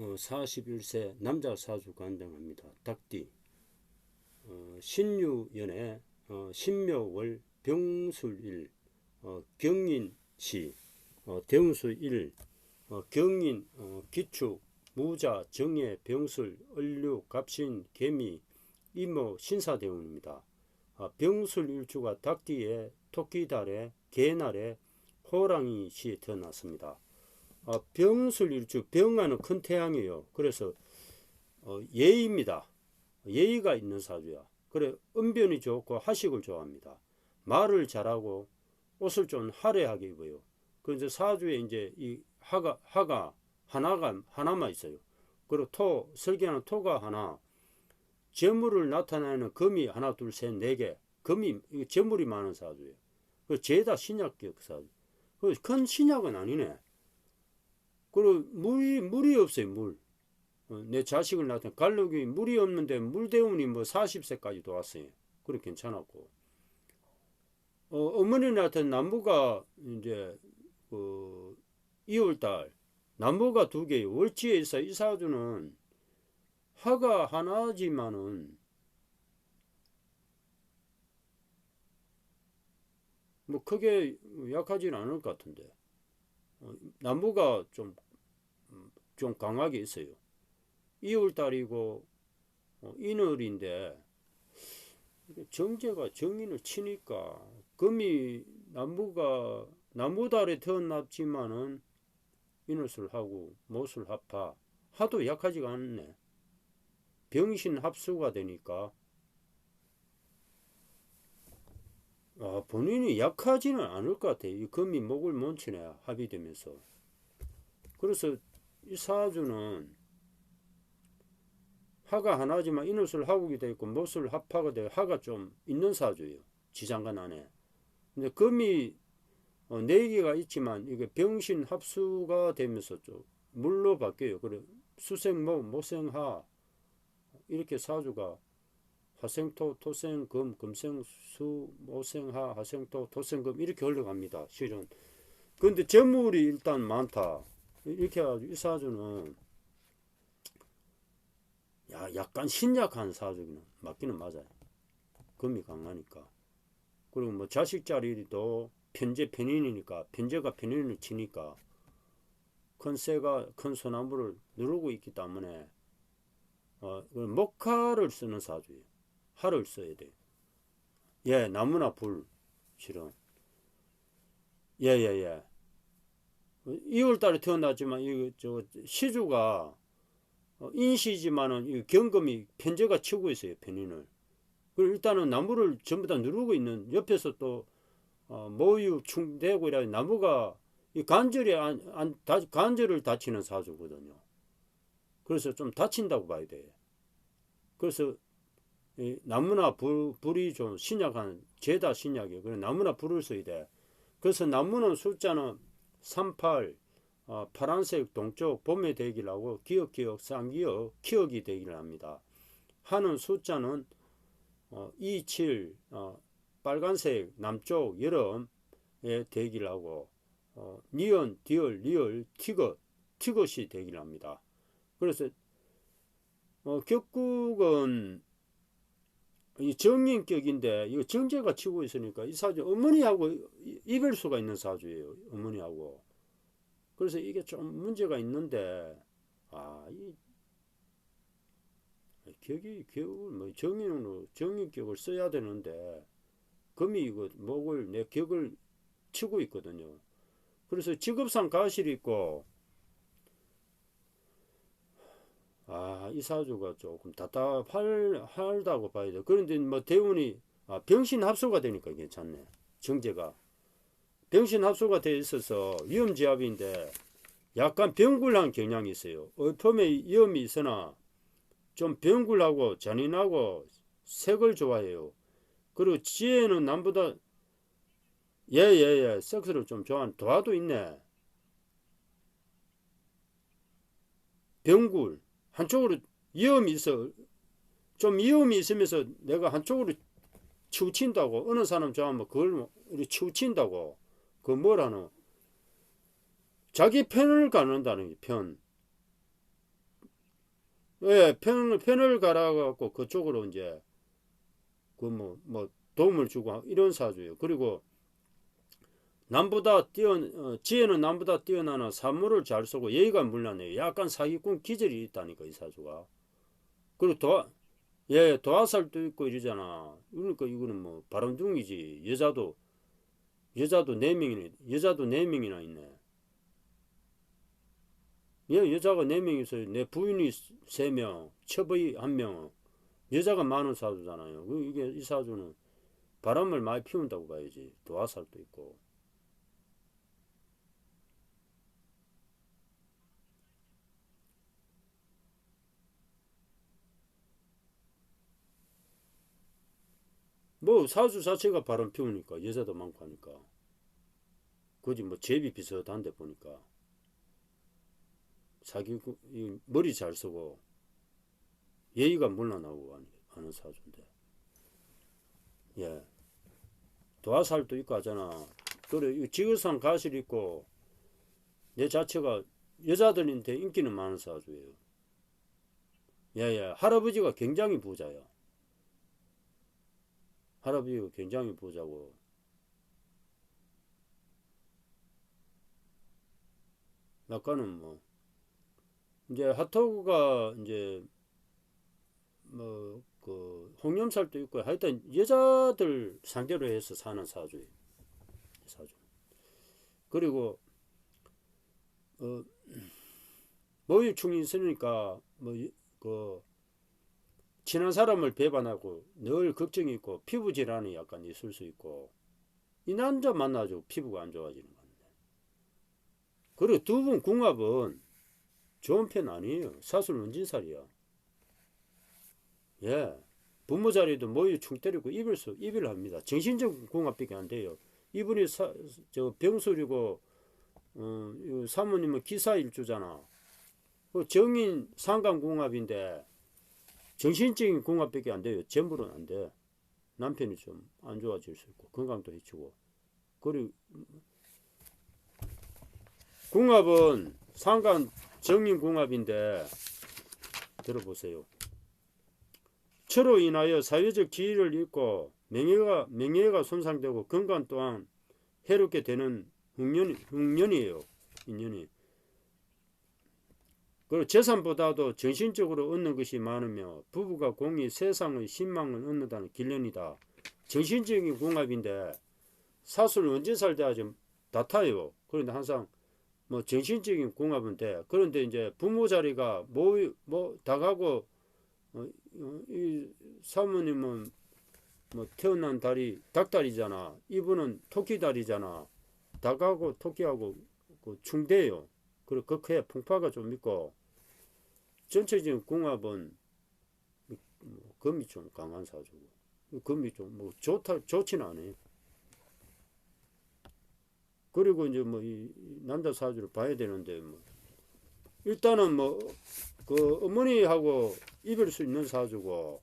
어, 41세 남자 사주 관장합니다. 닭띠 어, 신유연애 어, 신묘월 병술일 어, 경인시 어, 대운수일 어, 경인 어, 기축 무자 정예 병술 을류 갑신 개미 이모 신사대운입니다. 아, 병술일주가 닭띠에 토끼달에 개날에 호랑이 시에 태어났습니다. 아, 병술일주 병하는 큰 태양이에요. 그래서 어, 예의입니다. 예의가 있는 사주야. 그래 은변이 좋고 하식을 좋아합니다. 말을 잘하고 옷을 좀 화려하게 입어요. 그래서 사주에 이제 이 하가 하가 하나가 하나만 있어요. 그리고 토 설계하는 토가 하나, 재물을 나타내는 금이 하나 둘 셋 네 개. 금이 재물이 많은 사주예요. 그 죄다 신약격 사주. 그 큰 신약은 아니네. 그리고 물이 물이 없어요 물. 어, 내 자식을 낳던 갈록이 물이 없는데 물대운이 뭐 40세까지도 왔어요. 그래 괜찮았고. 어, 어머니 낳던 나무가 이제 그 2월달 나무가 두 개요. 월지에 있어 이 사주는 화가 하나지만은 뭐 크게 약하지는 않을 것 같은데 어, 나무가 좀, 음, 좀 강하게 있어요. 2월달이고 어, 인월인데 정제가 정인을 치니까 금이 나무가 나무달에 태어났지만은 인월술 하고 모술 합파 하도 약하지가 않네. 병신 합수가 되니까 아, 본인이 약하지는 않을 것 같아. 이 금이 목을 못 치네 합의되면서. 그래서 이 사주는 하가 하나지만 인옷을 하국이 되어 있고 못을 합하가 되어 하가 좀 있는 사주예요. 지장간 안에. 근데 금이 어, 네 개가 있지만 이게 병신 합수가 되면서 좀 물로 바뀌어요. 그래 수생목 모생하 이렇게 사주가 화생토 토생금 금생수 모생하 화생토 토생금 이렇게 흘러갑니다. 실은. 근데 재물이 일단 많다. 이렇게 해가지고 이 사주는 야 약간 신약한 사주기는 맞기는 맞아요. 금이 강하니까. 그리고 뭐 자식 자리도 편제 편인이니까 편제가 편인을 치니까 큰 새가 큰 소나무를 누르고 있기 때문에 어, 그 목화를 쓰는 사주예요. 활을 써야 돼. 예, 나무나 불 실은 예예예. 예, 예. 2월달에 태어났지만 이 저 시주가 어, 인시지만은 이 경금이 편제가 치고 있어요 편인을. 그리고 일단은 나무를 전부 다 누르고 있는 옆에서 또 어, 모유 충대고 이라 나무가 이 관절에 안, 안 다, 관절을 다치는 사주거든요. 그래서 좀 다친다고 봐야 돼. 그래서 이 나무나 불, 불이 좀 신약한 죄다 신약이에요. 그래 나무나 불을 써야 돼. 그래서 나무는 숫자는 38, 어, 파란색 동쪽 되기를 하고 기억 기억 쌍기억 기억이 되기를 합니다. 하는 숫자는 어, 27 어, 빨간색 남쪽 여름에 하고 어, 니언, 디얼, 리얼, 티것, 티것이 되기를 합니다. 그래서 어, 격국은 이 정인격인데 이거 정제가 치고 있으니까 이 사주 어머니하고 이별 수가 있는 사주예요. 어머니하고. 그래서 이게 좀 문제가 있는데 아이 격이 격을 뭐 정인으로 정인격을 써야 되는데 금이 이거 목을 내 격을 치고 있거든요. 그래서 직업상 가실이 있고 아, 이 사주가 조금 답답하다고 봐야 돼. 그런데 뭐 대운이 아, 병신 합수가 되니까 괜찮네. 정제가. 병신 합수가 돼 있어서 위험지압인데 약간 병굴한 경향이 있어요. 어품에 위험이 있으나 좀 병굴하고 잔인하고 색을 좋아해요. 그리고 지혜는 남보다 예예예 섹스를 좀 좋아하는 도화도 있네. 병굴 한쪽으로 위험이 있어 좀 위험이 있으면서 내가 한쪽으로 치우친다고 어느 사람 좋아하면 그걸 뭐 이렇게 치우친다고 그 뭐라노 자기 편을 가는다는 게 편. 예, 편, 편을 갈아갖고 그쪽으로 이제 그 뭐뭐 도움을 주고 이런 사주예요. 그리고 남보다 뛰어 어, 지혜는 남보다 뛰어나나 사물을 잘 쓰고 예의가 물란해요. 약간 사기꾼 기질이 있다니까 이 사주가. 그리고 도화 예 도화살도 있고 이러잖아. 그러니까 이거는 뭐 바람둥이지. 여자도 여자도 네 명이네. 여자도 네 명이나 있네. 예, 여자가 네 명이서 내 부인이 세 명, 처부이 한 명, 여자가 많은 사주잖아요. 그 이게 이 사주는 바람을 많이 피운다고 봐야지. 도화살도 있고. 뭐 사주 자체가 바람 피우니까 여자도 많고 하니까. 그지 뭐 제비 비슷한데 보니까. 자기 머리 잘 쓰고 예의가 물러나고 하는- 사주인데. 예. 도화살도 있고 하잖아. 그래 이 지구상 가실 있고 내 자체가 여자들한테 인기는 많은 사주예요. 예예. 할아버지가 굉장히 부자야 할아버지가 굉장히 부자고 아까는 뭐 이제 핫도그가 이제 뭐 그 홍염살도 있고 하여튼 여자들 상대로 해서 사는 사주예요. 사주. 그리고 어 모유충이 있으니까 뭐그 친한 사람을 배반하고 늘 걱정이 있고 피부 질환이 약간 있을 수 있고 이 남자 만나죠 피부가 안 좋아지는 건데 그리고 두 분 궁합은 좋은 편 아니에요. 사술 은진살이야. 예. 부모 자리도 모유 충 때리고 입을 수, 입을 합니다. 정신적 궁합밖에 안 돼요. 이분이 사, 저 병술이고, 어, 이 사모님은 기사 일주잖아. 그 정인 상관 궁합인데, 정신적인 궁합밖에 안 돼요. 전부는 안 돼. 남편이 좀 안 좋아질 수 있고, 건강도 해치고. 그리고, 궁합은 상관 정인 궁합인데 들어보세요. 철로 인하여 사회적 지위를 잃고 명예가 명예가 손상되고 건강 또한 해롭게 되는 흉년 흉년이에요. 인연이. 그리고 재산보다도 정신적으로 얻는 것이 많으며 부부가 공이 세상의 신망을 얻는다는 길련이다. 정신적인 궁합인데 사술 언제 살때 좀 다타요. 그런데 항상 뭐 정신적인 궁합은 돼. 그런데 이제 부모 자리가 뭐 뭐 다가고 어, 어, 이 사모님은 뭐 태어난 달이 닭달이잖아. 이분은 토끼달이잖아. 닭하고 토끼하고 그 충대요. 그리고 그 크에 풍파가 좀 있고 전체적인 궁합은 뭐 금이 좀 강한 사주고 금이 좀 뭐 좋다 좋지는 않아요. 그리고 이제 뭐 이 남자 사주를 봐야 되는데 뭐 일단은 뭐 그 어머니하고 입을 수 있는 사주고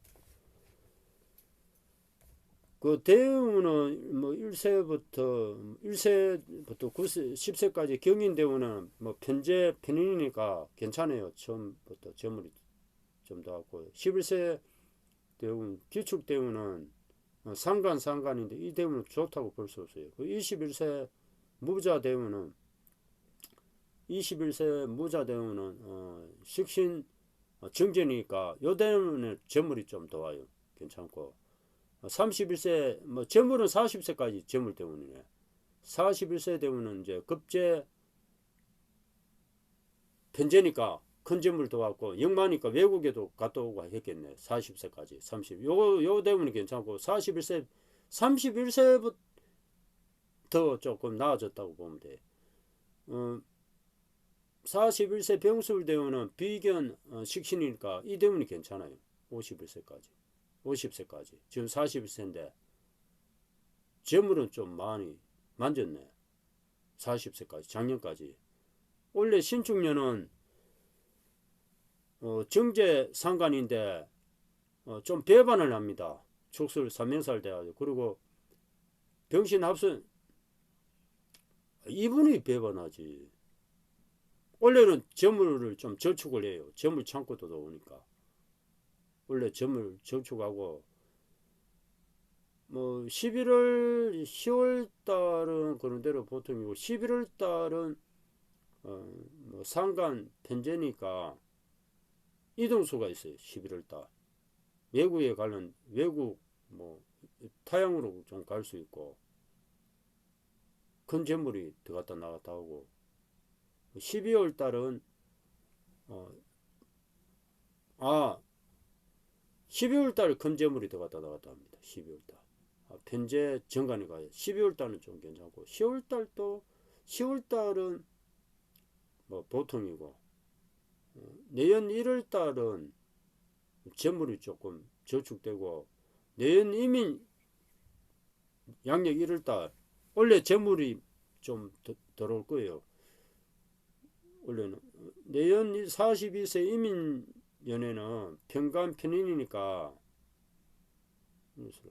그 대우는 뭐 1세부터 1세부터 9세 10세까지 경인 대우는 뭐 편제 편인이니까 괜찮아요. 처음부터 점물이 좀 더 하고 11세 대우는 기축 대우는 어, 상관 상관인데 이 대우는 좋다고 볼 수 없어요. 그 21세 무자 대우는 21세 무자 대우는 어, 식신 어, 정전이니까 요 대우는 재물이 좀 더 와요. 괜찮고 31세 뭐 재물은 40세까지 재물 때문이네. 41세 되면은 이제 급제 편제니까 큰 재물 더 왔고 영마니까 외국에도 갔다 오고 했겠네. 40세까지 30. 요거 요 되면 괜찮고 41세 31세부터 조금 나아졌다고 보면 돼. 어, 41세 병술 대우는 비견 어, 식신이니까 이 대운이 괜찮아요. 51세까지. 50세까지. 지금 41세인데 재물은 좀 많이 만졌네. 40세까지, 작년까지. 원래 신축년은 어, 정제 상관인데 어, 좀 배반을 합니다. 축술 3명살 돼가지고. 그리고 병신 합선 이분이 배반하지. 원래는 재물을 좀 저축을 해요. 재물 창고도 오니까. 원래 재물 저축하고 뭐 11월 10월 달은 그런 대로 보통이고 11월 달은 어 뭐 상간 편제니까 이동수가 있어요. 11월 달. 외국에 가면 외국 뭐 타양으로 좀 갈 수 있고 큰 재물이 들어갔다 나갔다 하고 12월 달은 어, 아 12월 달큰 재물이 들어갔다 나갔다 합니다. 12월 달. 아, 편제 정관이 가요. 12월 달은 좀 괜찮고 10월 달도 10월 달은 뭐 보통이고 어, 내년 1월 달은 재물이 조금 저축되고 내년 이민 양력 1월 달 원래 재물이 좀 더, 들어올 거예요. 원래는 내년 42세 이민 연애는 평간 편인이니까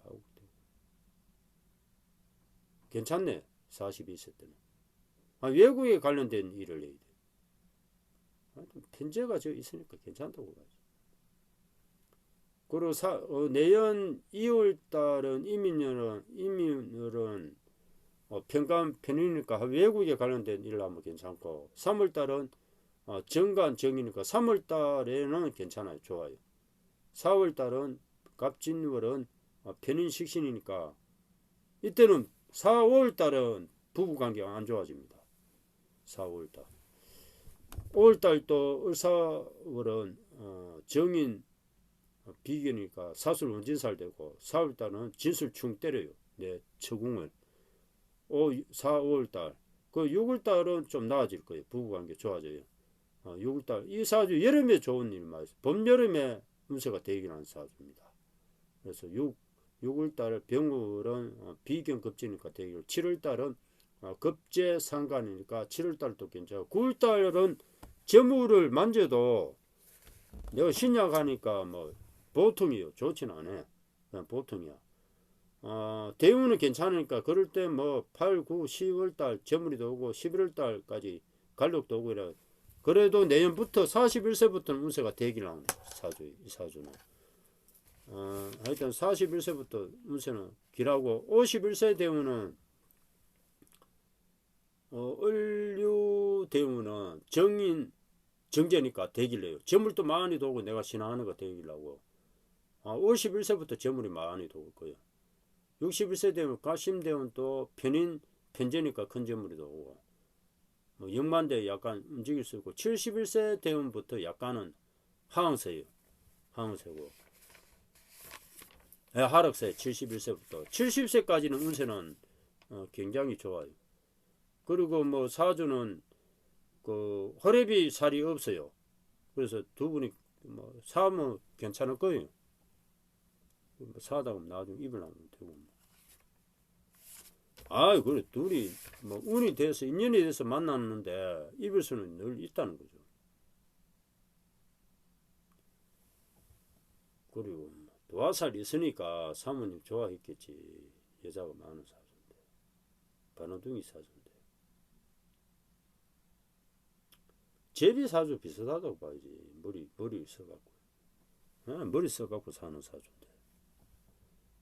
하고 괜찮네 42세 때는 아, 외국에 관련된 일을 해야 돼. 편제가 저 있으니까 괜찮다고 봐야지. 그리고 사, 어, 내년 2월 달은 이민년은 이민을은 어, 평간 편이니까 외국에 관련된 일을 하면 괜찮고 3월 달은 어, 정관 정이니까 3월 달에는 괜찮아요. 좋아요. 4월 달은 갑진월은 어, 편인 식신이니까 이때는 4, 5월 달은 부부 관계가 안 좋아집니다. 4, 5월 달. 5월 달도 을사월은 어, 정인 비견이니까 사술 원진살 되고 4월 달은 진술충 때려요. 내 처궁을. 5, 4, 5월 달. 그 6월 달은 좀 나아질 거예요. 부부 관계 좋아져요. 어, 6월 달. 이 사주 여름에 좋은 일 많이 있어요. 봄, 여름에 운세가 대기하는 사주입니다. 그래서 6, 6월 달 병월은 어, 비견 급제니까 대기를 7월 달은 어, 급제 상관이니까 7월 달도 괜찮고 9월 달은 재물을 만져도 내가 신약하니까 뭐 보통이요. 좋진 않아. 그냥 보통이야. 어, 대우는 괜찮으니까 그럴 때 뭐 8, 9, 10월 달 재물이 도 오고 11월 달까지 갈록도 오고 이래. 그래도 내년부터 41세부터는 운세가 대기를 하는 사주, 이 사주는. 어, 하여튼 41세부터 운세는 길하고 51세 대우는 어, 을류 대우는 정인 정제니까 해요. 재물도 많이 도고 내가 신앙하는 거 하고 아, 51세부터 재물이 많이 도올 거예요. 61세 되면 가심되면 또 편인 편제니까 큰 재물이 도고 뭐 영만대 약간 움직일 수 있고 71세 되면부터 약간은 하강세예요. 하강세고 네, 하락세 71세부터 70세까지는 운세는 어, 굉장히 좋아요. 그리고 뭐 사주는 그 허례비 살이 없어요. 그래서 두 분이 뭐 사면 괜찮을 거예요. 뭐 사다 보면 나중에 입을 하면 되고. 뭐. 아, 그래 둘이 뭐 운이 돼서 인연이 돼서 만났는데 입을 수는 늘 있다는 거죠. 그리고 도화살이 있으니까 사모님 좋아했겠지. 여자가 많은 사주인데. 반어둥이 사주인데. 제비 사주 비슷하다고 봐야지. 머리, 머리 써갖고. 아, 머리 써갖고 사는 사주인데.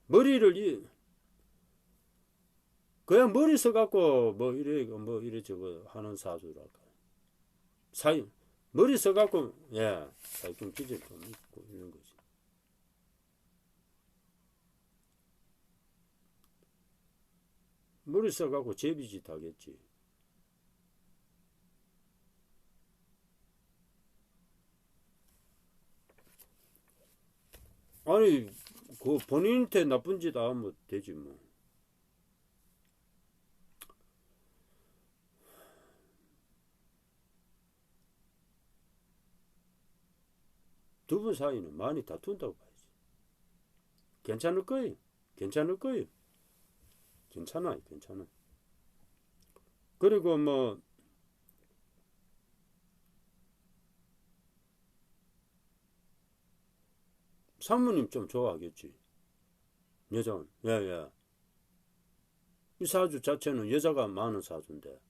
머리를 이 그냥 머리 써갖고 뭐 이래 뭐 이래 저거 하는 사주랄까. 사이 머리 써갖고 예 사이좀 기질 좀 있고 이런 거지. 머리 써갖고 제비짓 하겠지. 아니 그 본인한테 나쁜 짓 하면 되지 뭐. 두 분 사이는 많이 다툰다고 봐야지. 괜찮을 거예요. 괜찮을 거예요. 괜찮아요. 괜찮아. 그리고 뭐 사모님 좀 좋아하겠지. 여자는. 예, 예. 이 사주 자체는 여자가 많은 사주인데.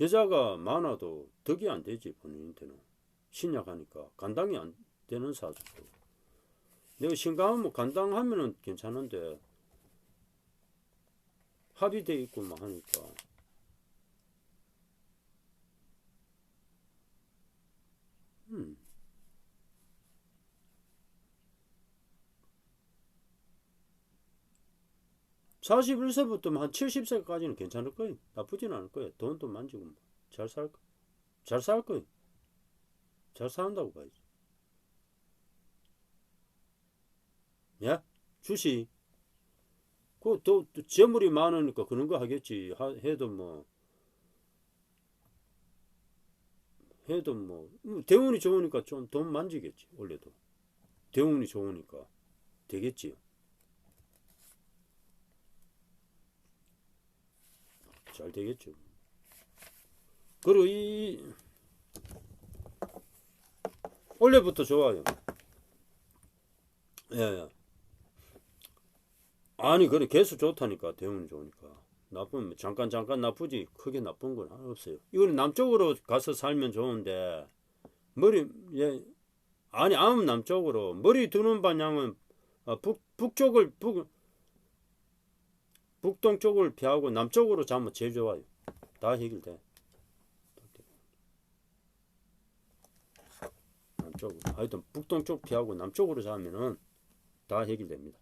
여자가 많아도 덕이 안 되지 본인한테는 신약하니까 간당이 안 되는 사주고 내가 신강하면 간당하면은 괜찮은데 합의돼 있고 막 하니까 음. 사십일 세부터 한 70세까지는 괜찮을 거예요. 나쁘진 않을 거예요. 돈도 만지고 잘 살 거. 잘살 거예요. 잘 산다고 봐야지. 예? 주식. 그, 또, 또 재물이 많으니까 그런 거 하겠지. 하, 해도 뭐, 해도 뭐, 음, 대운이 좋으니까 좀 돈 만지겠지. 원래도. 대운이 좋으니까. 되겠지. 잘 되겠죠. 그리고 이, 원래부터 좋아요. 예, 예. 아니, 그래, 개수 좋다니까, 대운이 좋으니까. 나쁘면, 잠깐, 잠깐 나쁘지, 크게 나쁜 건 없어요. 이거는 남쪽으로 가서 살면 좋은데, 머리, 예, 아니, 아무 남쪽으로, 머리 두는 방향은, 어, 북, 북쪽을, 북, 북동쪽을 피하고 남쪽으로 자면 제일 좋아요. 다 해결돼. 남쪽으로. 하여튼 북동쪽 피하고 남쪽으로 자면은 다 해결됩니다.